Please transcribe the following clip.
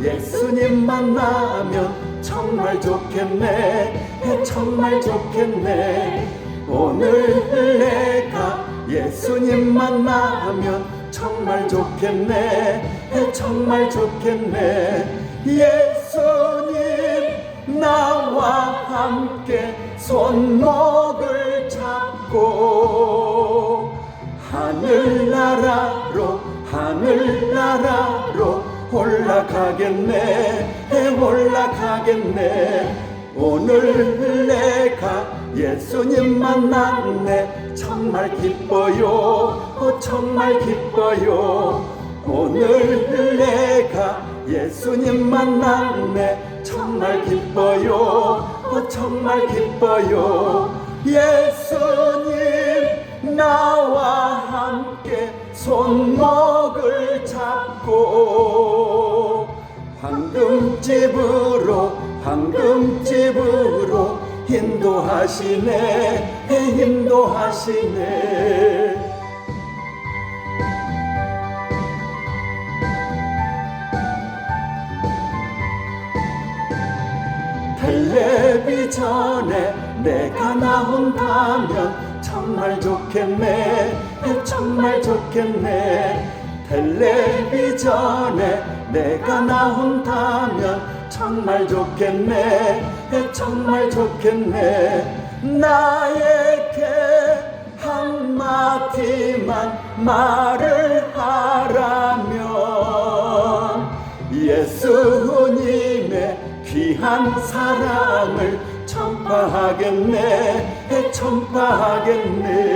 예수님 만나면 정말 좋겠네. 정말 좋겠네. 오늘 내가 예수님 만나면 정말 좋겠네. 정말 좋겠네. 예수님 나와 함께 손목을 잡고 하늘나라로 하늘나라로 올라가겠네. 올라가겠네. 오늘 내가 예수님 만났네. 정말 기뻐요. 어, 정말 기뻐요. 오늘 내가 예수님 만났네. 정말 기뻐요. 어, 정말 기뻐요. 예수님 나와 함께 손목을 잡고 황금집으로 황금집으로 인도하시네 인도하시네. 텔레비전에 내가 나온다면 정말 좋겠네 정말 좋겠네 텔레비전에 내가 나온다면 정말 좋겠네. 정말 좋겠네. 나에게 한마디만 말을 하라면 예수님의 귀한 사랑을 전파하겠네. 전파하겠네